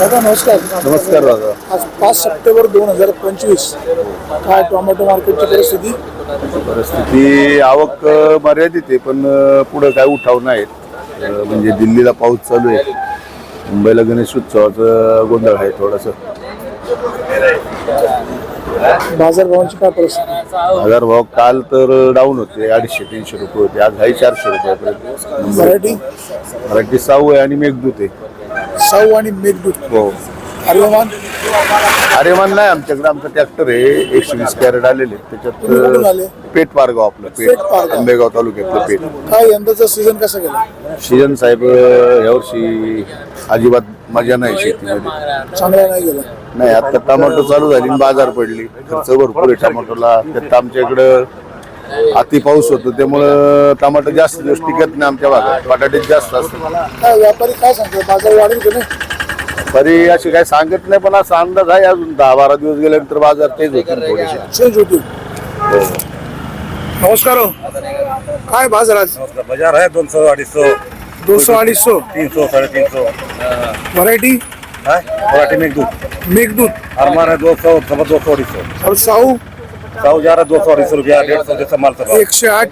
दादा नमस्कार. नमस्कार दादा. आज पाच सप्टेंबर दोन हजार पंचवीस काय टोमॅटो मार्केटची परिस्थिती? परिस्थिती आवक अ, मर्यादित आहे पण अ, पुढं काय उठाव नाहीत. अ, म्हणजे दिल्लीला पाऊस चालू आहे. मुंबईला गणेश उत्सवाचा गोंधळ आहे थोडासा. बाजारभावांची काय परिस्थिती? हजार भाव काल तर डाऊन होते. अडीचशे तीनशे रुपये होते. आज आहे चारशे रुपयापर्यंत. व्हरायटी मराठी साऊ आहे आणि मेघदूत आहे. साऊ आणि मेघदूत. हो. आर्यमान नाही आमच्याकडे आमचं ट्रॅक्टर आहे. एकशे वीस कॅरेट आलेले. कुठून आले? त्याच्यात पेठ पारगाव आपलं पेठ. पारगाव. आंबेगाव तालुक्यातलं पेठ. काय यंदाचा सीझन कसा गेला? सीजन साहेब अ, यावर्षी अजिबात मजा नाही शेतीमध्ये. चांगला नाही गेला. नाही आता टमाटो चालू झाली आणि बाजार पडली. खर्च भरपूर आहे टमाटोला. त्यात आमच्या इकडं अति पाऊस होतो त्यामुळं टमाटो जास्त दिवस टिकत नाही आमच्या भागात. बटाटे जास्त असतात. काय व्यापारी काय सांगतो बाजार वाढेल की नाही? तरी अशी काही सांगत नाही पण असा अंदाज आहे अजून. दहा बारा दिवस गेल्यानंतर बाजार तेच होतील थोडेसे. चेंज होतील. नमस्कार हो. काय बाजार आज? बाजार है दो सौ अढ़ी सौ दो सौ अडीच सौ तीन सौ साढ़े तीन सौ व्हरायटी है पराठी में एक दूध मेघदूत. अरमान है दो सौ सवा दो सौ अढ़ी सौ और साहू जा रहा है दो सौ अढ़ी सौ रुपया डेढ़ सौ जैसा माल सब एकशे आठ?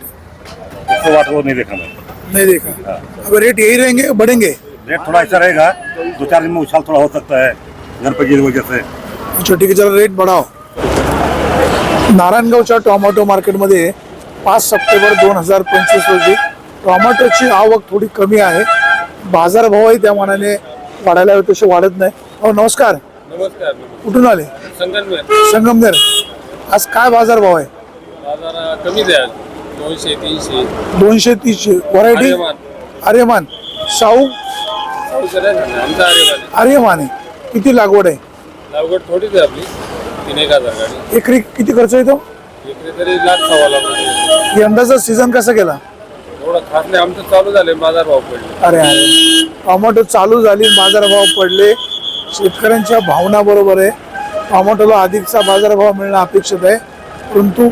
एक सौ आठ वो नहीं देखा मैं नहीं देखा? अब रेट यही रहेंगे बढ़ेंगे? रेट थोड़ा ऐसा रहेगा दो चार दिन में उछाल थोड़ा हो सकता है घर पे की वजह से। ठीक आहे जरा रेट बढ़ाव नारायणगावच्या टोमॅटो मार्केटमध्ये पाच सप्टेंबर दोन हजार पंचवीस रोजी टोमॅटोची आवक थोडी कमी आहे. बाजारभावही त्या मानाने वाढायला हवे तसे वाढत नाही. हो नमस्कार. नमस्कार. कुठून आले? संगनमेर संगमनेर. आज काय बाजारभाव आहे? बाजार कमी द्या दोनशे तीनशे. दोनशे तीसशे व्हरायटी आर्यमान. आर्यमान. साऊ चौसष्ट आहे ना, आमचा आर्यमान आर्यमान आहे. किती लागवड आहे? लावगड थोडीच आहे आपली. तीन एक हजार गाडी. एकरी किती खर्च येतो? इकडे तरी लाख सव्वा लाख रुपये. यंदाचा सीझन कसा गेला? एवढं खास नाही आमचं चालू झालंय बाजार भाव पडले. अरे अरे. टोमॅटो चालू झाली बाजारभाव पडले. शेतकऱ्यांच्या भावना बरोबर आहे. टोमॅटोला अधिकचा बाजारभाव मिळणं अपेक्षित आहे. परंतु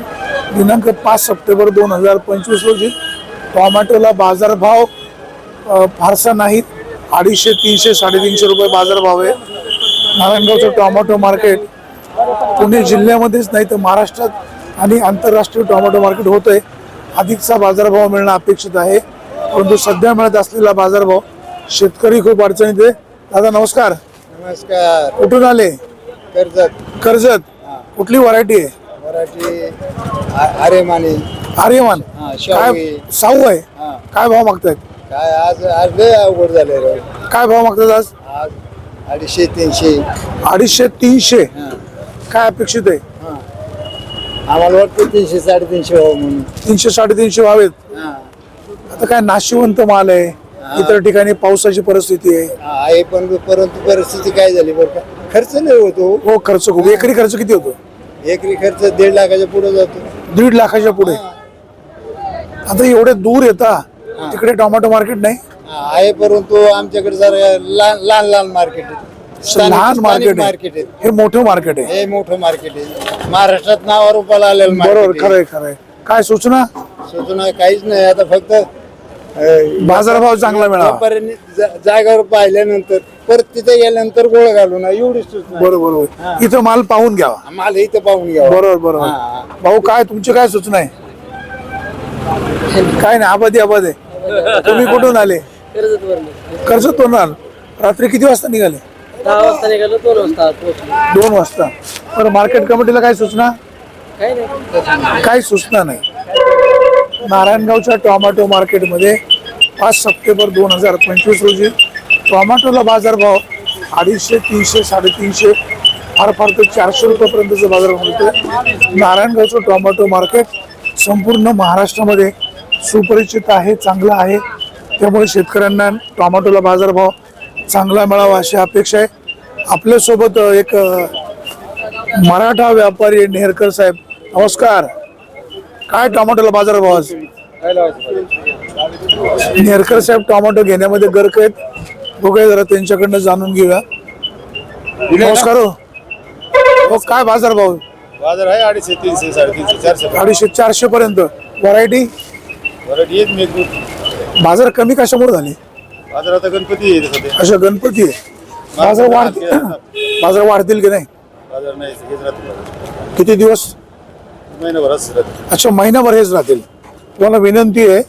दिनांक पाच सप्टेंबर दोन हजार पंचवीस रोजी टोमॅटोला बाजारभाव फारसा नाहीत अडीचशे तीनशे साडेतीनशे रुपये बाजारभाव आहे. नारायणगावचं टोमॅटो मार्केट पुणे जिल्ह्यामध्येच नाही तर महाराष्ट्रात आणि आंतरराष्ट्रीय टोमॅटो मार्केट होत आहे अधिकचा बाजारभाव मिळणं अपेक्षित आहे. परंतु सध्या मिळत असलेला बाजारभाव शेतकरी खूप अडचणीत आहे. दादा नमस्कार. नमस्कार. कुठून आले? कर्जत. कर्जत. कुठली व्हरायटी आहे? मराठी आ- आर्यमानी. आर्यमान. हा, काय साऊ आहे. हा. काय भाव मागतायत? काय आज आज लय अवघड झाले रे. काय भाव मागतात आज? आज अडीचशे तीनशे. अडीचशे तीनशे. हा, काय अपेक्षित आहे? हा. आम्हाला वाटतं तीनशे साडेतीनशे हो म्हणून. तीनशे साडेतीनशे व्हावेत. हा, आता काय नाशिवंत माल आहे. इतर ठिकाणी पावसाची परिस्थिती आहे. हा, आहे पण परंतु परिस्थिती काय झाली बरं का? खर्च नाही होतो. हो खर्च खूप. एकरी खर्च किती होतो? एकरी खर्च दीड लाखाच्या पुढे जातो. दीड लाखाच्या पुढे. आता एवढे दूर येता तिकडे टोमॅटो मार्केट नाही? आहे परंतु आमच्याकडे जरा लहान लहान लहान मार्केट आहे. लहान मार्केट मार्केट आहे. हे मोठं मार्केट आहे. हे मोठं मार्केट आहे. महाराष्ट्रात नावावर रुपाला आलेलं बरोबर आहे. खरंय खरंय. काय सूचना? सूचना काहीच नाही. आता फक्त बाजारभाव चांगला मिळावा. व्यापाऱ्यांनी जा- जागेवर पाहिल्यानंतर परत तिथे गेल्यानंतर गोळ घालू नये एवढीच सूचना बरोबर बरोबर. इथं माल पाहून घ्यावा आम्हाला इथं पाहून घ्या. बरोबर बरोबर. हा. भाऊ काय तुमची काय सूचना आहे? काय नाही आबादी आबादी. तुम्ही कुठून आले? कर्जत आल रात्री किती वाजता निघाले? दहा वाजता निघालो दोन वाजता पोहोचलो दोन वाजता. बरं मार्केट कमिटीला काय सूचना? काही नाही. काही सूचना नाही. नारायणगावच्या टोमॅटो मार्केटमध्ये पाच सप्टेंबर दोन हजार पंचवीस रोजी टॉमॅटोला बाजारभाव अडीचशे तीनशे साडेतीनशे फार फार तर चारशे रुपयापर्यंतचा बाजारभाव मिळतो नारायणगावचं टोमॅटो मार्केट संपूर्ण महाराष्ट्रामध्ये सुपरिचित आहे चांगलं आहे. त्यामुळे शेतकऱ्यांना टोमॅटोला बाजारभाव चांगला मिळावा अशी अपेक्षा आहे. आपल्यासोबत एक मराठा व्यापारी नेहरकर साहेब नमस्कार. काय टोमॅटोला बाजार भाव आज? नेरकर साहेब टोमॅटो घेण्यामध्ये गर्क आहेत. बघूया जरा त्यांच्याकडनं जाणून घेऊया. नमस्कार हो. हो काय बाजार भाव? बाजार आहे अडीचशे तीनशे साडेतीनशे चारशे अडीचशे चारशे पर्यंत. व्हरायटी येत बाजार कमी कशामुळे झाले? बाजार आता गणपती आहे सध्या. अशा गणपती आहे. बाजार वाढतील बाजार वाढतील की नाही? बाजार नाही राहतील. किती दिवस? अच्छा महिनाभर हेच राहतील. तुम्हाला विनंती आहे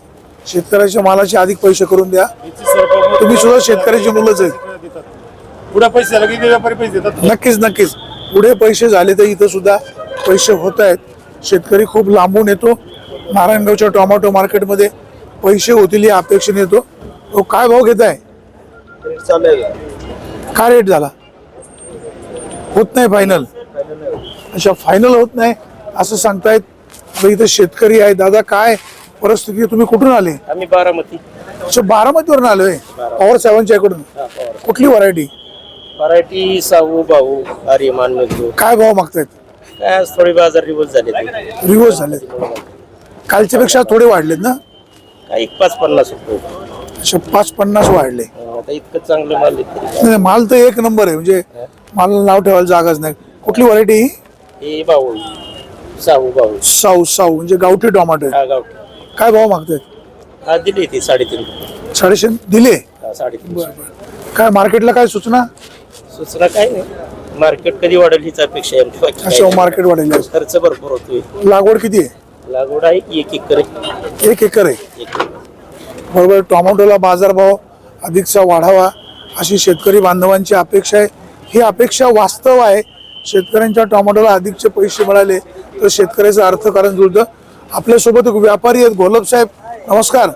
शेतकऱ्याच्या मालाचे अधिक पैसे करून द्या. तुम्ही सुद्धा शेतकऱ्याची मुलंच आहेत. पुढे पैसे व्यापारी पैसे देतात. नक्कीच नक्कीच. पुढे पैसे झाले तर इथं सुद्धा पैसे होत आहेत. शेतकरी खूप लांबून येतो. नारायणगावच्या टोमॅटो मार्केटमध्ये पैसे होतील या अपेक्षेने येतो. तो काय भाव घेत आहे? काय रेट झाला? होत नाही फायनल अच्छा फायनल होत नाही. असं सांगतायत इथं शेतकरी आहे दादा काय परिस्थिती? तुम्ही कुठून आले? आम्ही बारामती. अच्छा बारामतीवरून आलोय? पवार साहेबांच्या इकडून? कुठली व्हरायटी मराठी साहू भाऊ आर्यमान काय भाव मागतायत? काय आज थोडे बाजार रिवर्स झाले ते. रिवर्स झाले कालच्या पेक्षा थोडे वाढलेत ना? काय एक पाच पन्नास रुपये अच्छा पाच पन्नास वाढले. अं, आता इतकं चांगलं माल नाही, माल तर एक नंबर आहे. म्हणजे मला नाव ठेवायला जागाच नाही. कुठली व्हरायटी हे भाऊ. साहू भाऊ. साऊ साऊ म्हणजे गावठी टोमॅटो. आहे. हा गावठी. काय भाव मागतायत हा दिली ती साडेतीन. रुपये. साडेशे दिले? हा, साडेतीन. काय मार्केटला काय सूचना? सुचना काय नाही. मार्केट कधी वाढेल हीच अपेक्षा आहे आमची. बाकी काही अच्छा नाही. मार्केट वाढेल. खर्च भरपूर होतोय. लागवड किती आहे? लागवड आहे की एक एकर आहे. एक एकर आहे. एक. बरोबर टोमॅटोला बाजारभाव अधिकचा वाढावा अशी शेतकरी बांधवांची अपेक्षा आहे. ही अपेक्षा वास्तव आहे. शेतकऱ्यांच्या टोमॅटोला अधिकचे पैसे मिळाले. तर शेतकऱ्याचं अर्थकारण जुळतं. आपल्यासोबत एक व्यापारी आहेत घोलप साहेब. नमस्कार.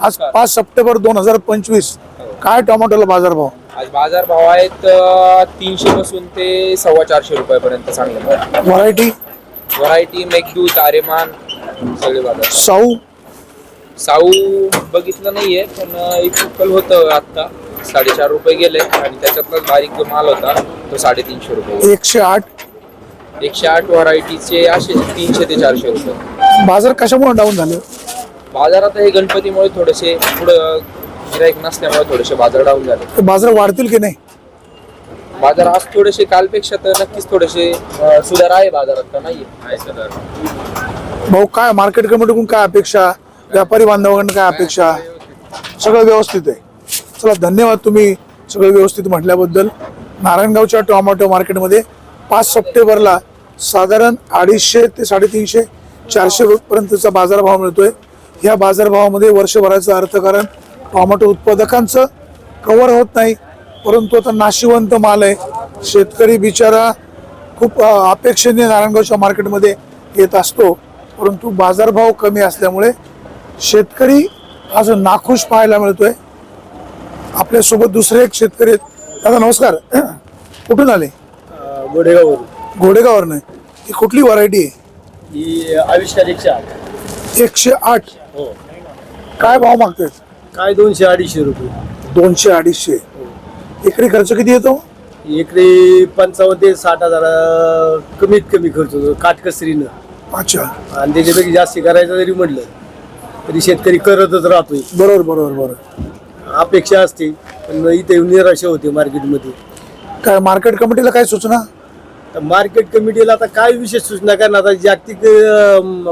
आज पाच सप्टेंबर दोन हजार पंचवीस. काय टोमॅटोला बाजारभाव आज बाजार भाव आहेत तीनशे पासून ते सव्वा चारशे रुपयापर्यंत चांगले भाव व्हरायटी व्हरायटी मेघदूत आरेमान सगळे बाजार. साऊ? साऊ बघितलं नाहीये पण एक कुकल होतं आत्ता. साडेचार रुपये गेले आणि त्याच्यातला बारीक जो माल होता तो साडेतीनशे रुपये एकशे आठ? एकशे आठ व्हरायटीचे असे तीनशे ते चारशे रुपये. बाजार कशामुळे डाऊन झाले? बाजारात हे गणपतीमुळे थोडेसे पुढं गिराईक नसल्यामुळे थोडेसे बाजार डाऊन झाले. ते बाजार वाढतील की नाही? बाजार आज थोडेसे कालपेक्षा तर नक्कीच थोडेसे अ, सुधार आहे बाजारात का नाही आहे सुधार. भाऊ काय मार्केट कमिटीकडून काय अपेक्षा? व्यापारी बांधवांकडून काय अपेक्षा? सगळं व्यवस्थित आहे. चला धन्यवाद तुम्ही सगळं व्यवस्थित म्हटल्याबद्दल. नारायणगावच्या टोमॅटो मार्केटमध्ये पाच सप्टेंबरला साधारण अडीचशे ते साडेतीनशे चारशे पर्यंतचा बाजारभाव मिळतोय. या बाजारभावामध्ये वर्षभराचं अर्थकारण टोमॅटो उत्पादकांचं कव्हर होत नाही परंतु आता नाशिवंत माल आहे. शेतकरी बिचारा खूप अपेक्षेने नारायणगावच्या मार्केटमध्ये येत असतो परंतु बाजारभाव कमी असल्यामुळे शेतकरी आज नाखुश पाहायला मिळतोय. आपल्यासोबत दुसरे एक शेतकरी आहेत. दादा नमस्कार. कुठून आले? गोडेगाववरून. घोडेगावरनं ही कुठली व्हरायटी आहे? ही आविष्कार एकशे आठ. एकशे आठ. काय भाव मागतात काय दोनशे अडीचशे रुपये. दोनशे अडीचशे. एकरी खर्च किती येतो? इकडे पंचावन्न ते साठ हजार अं, कमीत कमी खर्च होतो काटकसरीनं. अच्छा. आणि त्याच्यापैकी जास्त करायचं जरी म्हटलं तरी शेतकरी करतच राहतोय. बरोबर बरोबर बरोबर. अपेक्षा असते पण इथे निराशा होते मार्केटमध्ये काय मार्केट कमिटीला काय सूचना? तर मार्केट कमिटीला आता काय विशेष सूचना करणार? आता जागतिक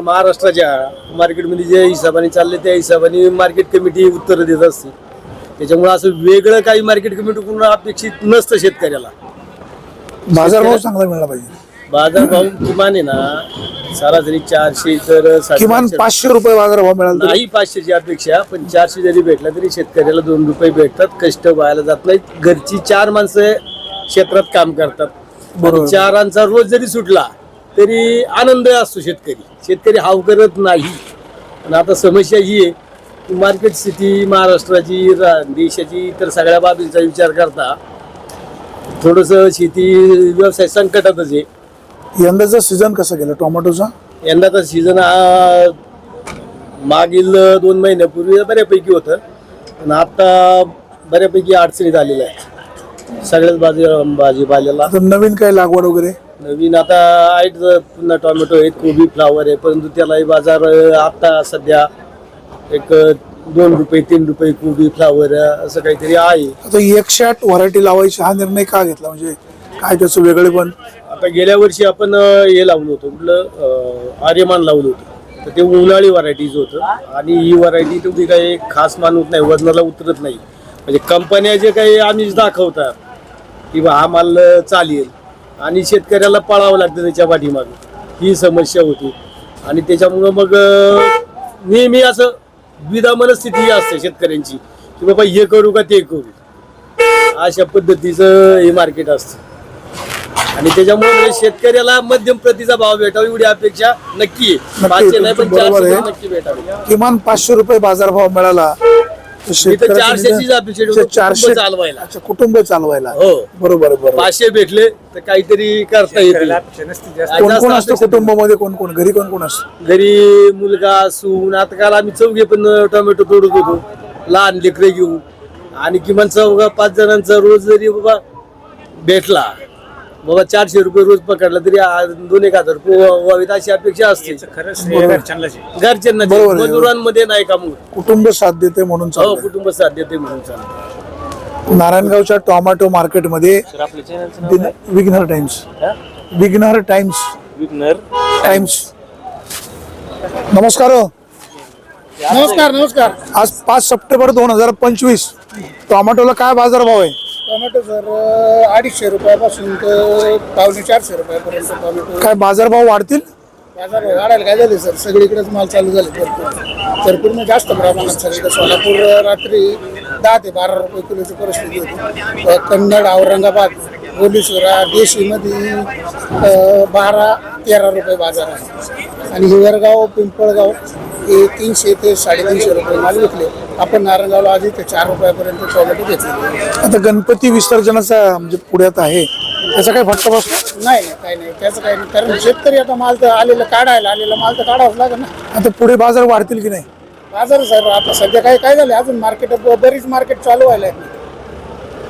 महाराष्ट्राच्या मार्केटमध्ये ज्या हिशोबाने चालले त्या हिशोबाने मार्केट कमिटी उत्तर देत असते. त्याच्यामुळे असं वेगळं काही मार्केट कमिटीकडून अपेक्षित नसतं शेतकऱ्याला. बाजारभाव चांगला मिळाला पाहिजे. बाजारभाव किमान आहे ना सरासरी चारशे तर किमान पाचशे रुपये बाजारभाव मिळाला नाही पाचशेची अपेक्षा पण चारशे जरी भेटला तरी शेतकऱ्याला दोन रुपये भेटतात कष्ट व्हायला जात नाहीत. घरची चार माणसं क्षेत्रात काम करतात. बरोबर. आणि चारांचा रोज जरी सुटला तरी आनंद असतो शेतकरी. शेतकरी हाव करत नाही. पण आता समस्या ही आहे की मार्केट स्थिती महाराष्ट्राची रा- देशाची तर सगळ्या बाबींचा विचार करता थोडस शेती व्यवसाय संकटातच आहे. यंदाचा सीझन कसा गेला? टोमॅटोचा? यंदाचा सीझन हा मागील दोन महिन्यापूर्वी बऱ्यापैकी होतं. पण आता बऱ्यापैकी अडचणीत आलेलं आहे. सगळ्याच भाजी भाजीपाल्याला आता नवीन काय लागवड वगैरे? नवीन आता आहेत पुन्हा टोमॅटो आहेत कोबी फ्लावर आहे परंतु त्यालाही बाजार आता सध्या एक दोन रुपये तीन रुपये कोबी फ्लावर असं काहीतरी आहे. आता एकशे आठ व्हरायटी लावायची हा निर्णय का घेतला? म्हणजे काय त्याचं वेगळे पण? आता गेल्या वर्षी आपण अं, हे लावलं होतं कुठलं आर्यमान लावलं होतं. तर ते उन्हाळी व्हरायटीज होतं. आणि ही व्हरायटी तुम्ही काही खास मानत नाही वजनाला उतरत नाही. म्हणजे कंपन्या जे काही आमिष दाखवतात की बा हा माल चालेल. आणि शेतकऱ्याला पळावं लागतं त्याच्या पाठीमागे. ही समस्या होती. आणि त्याच्यामुळं मग नेहमी असं द्विधा मनस्थिती असते शेतकऱ्यांची की बाबा हे करू का ते करू. अशा पद्धतीचं हे मार्केट असतं. आणि त्याच्यामुळे म्हणजे शेतकऱ्याला मध्यम प्रतीचा भाव भेटावा एवढी अपेक्षा नक्की आहे. पाचशे नाही पण बरोबर चारशे आहे. तरी नक्की भेटावी. किमान पाचशे रुपये बाजारभाव मिळाला चारशेचीच आहे, निदान- कुटुंब चालवायला. अच्छा कुटुंब चालवायला. हो. बरोबर पाचशे भेटले तर काहीतरी करता येते कोण कोण असतं कुटुंबामध्ये? कोण कोण घरी कोण कोण असतं? घरी मुलगा सून. आता काल आम्ही चौघे पण टोमॅटो तोडत होतो. लहान लेकरे घेऊन आणि किमान चौघा पाच जणांचा रोज जरी बाबा भेटला बाबा चारशे रुपये रोज पकडला तरी आ- दोन एक हजार रुपये व्हा- व्हावेत अशी अपेक्षा असते. घरच्यांना ते. बरोबर आहे. मजुरांमध्ये नाही का मग? कुटुंब साथ देते म्हणून हो. कुटुंब साथ देते म्हणून चालतं नारायणगावच्या टोमॅटो मार्केटमध्ये दिन- Vighnahar times. Vighnahar times. Vighnahar times. नमस्कार हो. नमस्कार नमस्कार. आज पाच सप्टेंबर दोन हजार पंचवीस. टोमॅटोला काय बाजारभाव आहे? टोमॅटो सर अडीचशे रुपयापासून तर पावणे चारशे रुपयापर्यंत टोमॅटो. काय बाजारभाव वाढतील? बाजार वाढायला काय झाले सर? सगळीकडेच माल चालू झाले भरपूर. भरपूर म्हणजे जास्त प्रमाणात सगळीकडे. सोलापूर रात्री दहा ते बारा रुपये किलोची परिस्थिती होती. कन्नड औरंगाबाद बोलीसुरा देशीमध्ये बारा तेरा रुपये बाजार आहे. आणि हिवरगाव पिंपळगाव हे तीनशे ते साडेतीनशे रुपये माल विकले. आपण नारायणगावला आधी ते चार रुपयापर्यंत टोमॅटो घेतले. आता गणपती विसर्जनाचा म्हणजे पुण्यात आहे त्याचा काय फटका बसतो नाही नाही काही नाही त्याचं काही नाही. कारण शेतकरी आता माल तर आलेला काढायला आलेला माल तर काढावाच लागेल ना. आता पुढे बाजार वाढतील की नाही? बाजार सर आता सध्या काय काय झालं अजून मार्केट बरीच मार्केट चालू व्हायला आहे.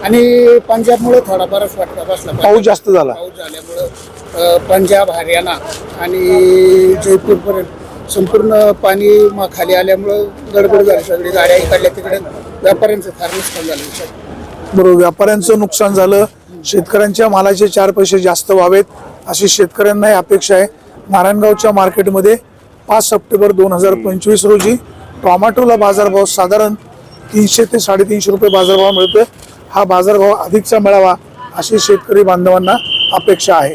आणि पंजाबमुळे थोडा बराच फटका बसला. पाऊस जास्त झाला. पाऊस झाल्यामुळं पंजाब हरियाणा आणि जयपूरपर्यंत संपूर्ण पाणी म- खाली आल्यामुळं गडबड झाली सगळी. गाड्या इकडल्या तिकडे. व्यापाऱ्यांचं फार नुकसान झालं विषय बरोबर. व्यापाऱ्यांचं नुकसान झालं. शेतकऱ्यांच्या मालाचे चार पैसे जास्त व्हावेत अशी शेतकऱ्यांनाही अपेक्षा आहे. नारायणगावच्या मार्केटमध्ये पाच सप्टेंबर दोन हजार पंचवीस रोजी टोमॅटोला बाजारभाव साधारण तीनशे ते साडेतीनशे रुपये बाजारभाव मिळतोय. हा बाजारभाव अधिकचा मिळावा अशी शेतकरी बांधवांना अपेक्षा आहे.